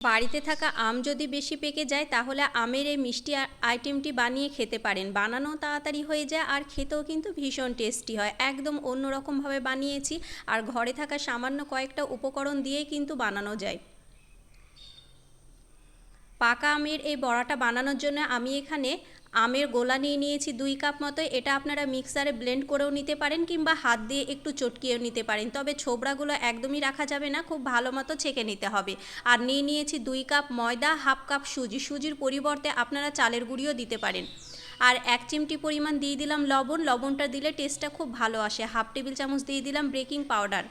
বাড়িতে থাকা আম যদি বেশি পেকে যায়, তাহলে আমের এই মিষ্টি আইটেমটি বানিয়ে খেতে পারেন। বানানো তাড়াতাড়ি হয়ে যায় আর খেতেও কিন্তু ভীষণ টেস্টি হয়। একদম অন্যরকমভাবে বানিয়েছি আর ঘরে থাকা সামান্য কয়েকটা উপকরণ দিয়েই কিন্তু বানানো যায়। পাকা আমের এই বড়াটা বানানোর জন্য আমি এখানে আমের গোলা নিয়ে নিয়েছি দুই কাপ মতো, এটা আপনারা মিক্সারে ব্লেন্ড করেও নিতে পারেন কিংবা হাত দিয়ে একটু চটকিয়েও নিতে পারেন। তবে ছোবড়াগুলো একদমই রাখা যাবে না, খুব ভালো মতো ছেঁকে নিতে হবে। আর নিয়ে নিয়েছি দুই কাপ ময়দা, হাফ কাপ সুজি। সুজির পরিবর্তে আপনারা চালের গুঁড়িও দিতে পারেন। আর এক চিমটি পরিমাণ দিয়ে দিলাম লবণ। লবণটা দিলে টেস্টটা খুব ভালো আসে। হাফ টেবিল চামচ দিয়ে দিলাম বেকিং পাউডার।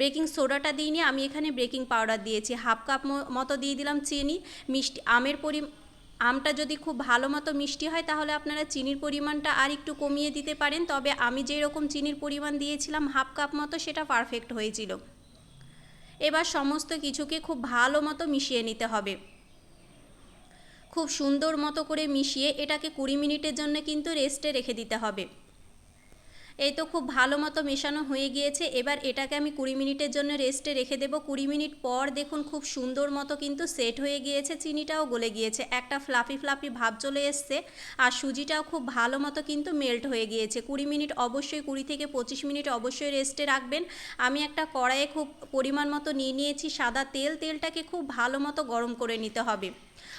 বেকিং সোডাটা দিইনি আমি এখানে বেকিং পাউডার দিয়েছি। হাফ কাপ মতো দিয়ে দিলাম চিনি। মিষ্টি, আমের পরি আমটা যদি খুব ভালো মতো মিষ্টি হয়, তাহলে আপনারা চিনির পরিমাণটা আর একটু কমিয়ে দিতে পারেন। তবে আমি যেই রকম চিনির পরিমাণ দিয়েছিলাম, হাফ কাপ মতো সেটা পারফেক্ট হয়েছিল। এবার সমস্ত কিছুকে খুব ভালো মতো মিশিয়ে নিতে হবে। খুব সুন্দর মতো করে মিশিয়ে এটাকে কুড়ি মিনিটের জন্য কিন্তু রেস্টে রেখে দিতে হবে। এই তো খুব ভালো মতো মেশানো হয়ে গিয়েছে। এবার এটাকে আমি কুড়ি মিনিটের জন্য রেস্টে রেখে দেবো। কুড়ি মিনিট পর দেখুন খুব সুন্দর মতো কিন্তু সেট হয়ে গিয়েছে, চিনিটাও গলে গিয়েছে। একটা ফ্লাফি ফ্লাফি ভাব চলে এসছে আর সুজিটাও খুব ভালো মতো কিন্তু মেল্ট হয়ে গিয়েছে। কুড়ি মিনিট অবশ্যই, কুড়ি থেকে পঁচিশ মিনিট অবশ্যই রেস্টে রাখবেন। আমি একটা কড়াইয়ে খুব পরিমাণ মতো নিয়ে নিয়েছি। সাদা তেল, তেলটাকে খুব ভালো মতো গরম করে নিতে হবে।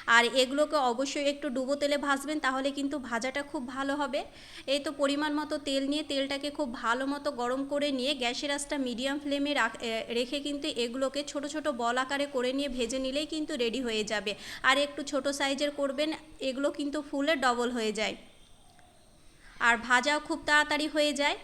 আর এগুলোকে অবশ্যই একটু ডুবো তেলে ভাজবেন, তাহলে কিন্তু ভাজাটা খুব ভালো হবে। এই তো পরিমাণ মতো তেল নিয়ে, তেলটাকে খুব ভালো মতো গরম করে নিয়ে গ্যাসের আঁচটা মিডিয়াম ফ্লেমে রাখ- কিন্তু এগুলোকে ছোট ছোট বল আকারে করে নিয়ে ভেজে নিলেই কিন্তু রেডি হয়ে যাবে। আর একটু ছোট সাইজের করবেন, এগুলো কিন্তু ফুলে ডবল হয়ে যায়। আর ভাজাও খুব তাড়াতাড়ি হয়ে যায়।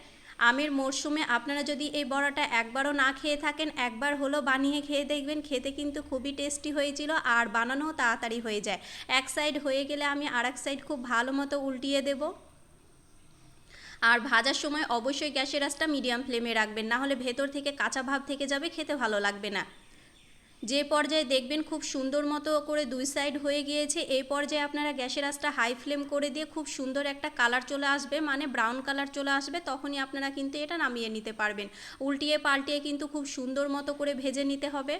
আমের মরশুমে আপনারা যদি এই বড়াটা একবারও না খেয়ে থাকেন, একবার হলো বানিয়ে খেয়ে দেখবেন, খেতে কিন্তু খুবই টেস্টি হয়েছিল আর বানানো তাড়াতাড়ি হয়ে যায়। এক সাইড হয়ে গেলে আমি আর এক সাইড খুব ভালো মতো উল্টিয়ে দেবো। আর ভাজার সময় অবশ্যই গ্যাসের আঁচটা মিডিয়াম ফ্লেমে রাখবেন, না হলে ভেতর থেকে কাঁচা ভাব থেকে যাবে, খেতে ভালো লাগবে না। যে পর্যায়ে দেখবেন খুব সুন্দর মতো করে দুই সাইড হয়ে গিয়েছে, এই পর্যায়ে আপনারা গ্যাসের আঁচটা হাই ফ্লেম করে দিয়ে খুব সুন্দর একটা কালার চলে আসবে মানে ব্রাউন কালার চলে আসবে, তখনই আপনারা কিন্তু এটা নামিয়ে নিতে পারবেন। উল্টিয়ে পাল্টিয়ে কিন্তু খুব সুন্দর মতো করে ভেজে নিতে হবে।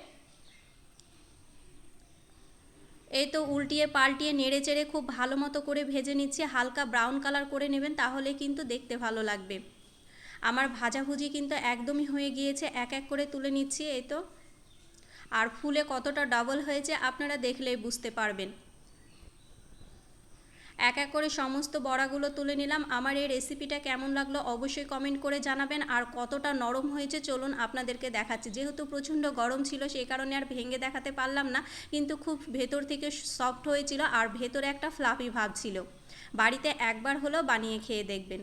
এই তো উল্টিয়ে পাল্টিয়ে নেড়ে চেড়ে খুব ভালো মতো করে ভেজে নিচ্ছি, হালকা ব্রাউন কালার করে নেবেন, তাহলে কিন্তু দেখতে ভালো লাগবে। আমার ভাজাভুজি কিন্তু একদমই হয়ে গিয়েছে, এক এক করে তুলে নিচ্ছি, এই তো। আর ফুলে কতটা ডাবল হয়েছে আপনারা দেখলেই বুঝতে পারবেন। এক এক করে সমস্ত বড়াগুলো তুলে নিলাম। আমার এই রেসিপিটা কেমন লাগল অবশ্যই কমেন্ট করে জানাবেন। আর কতটা নরম হয়েছে চলুন আপনাদেরকে দেখাচ্ছি। যেহেতু প্রচণ্ড গরম ছিল সেই কারণে আর ভেঙে দেখাতে পারলাম না, কিন্তু খুব ভেতর থেকে সফট হয়েছিল আর ভেতরে একটা ফ্লাফি ভাব ছিল। বাড়িতে একবার হলেও বানিয়ে খেয়ে দেখবেন।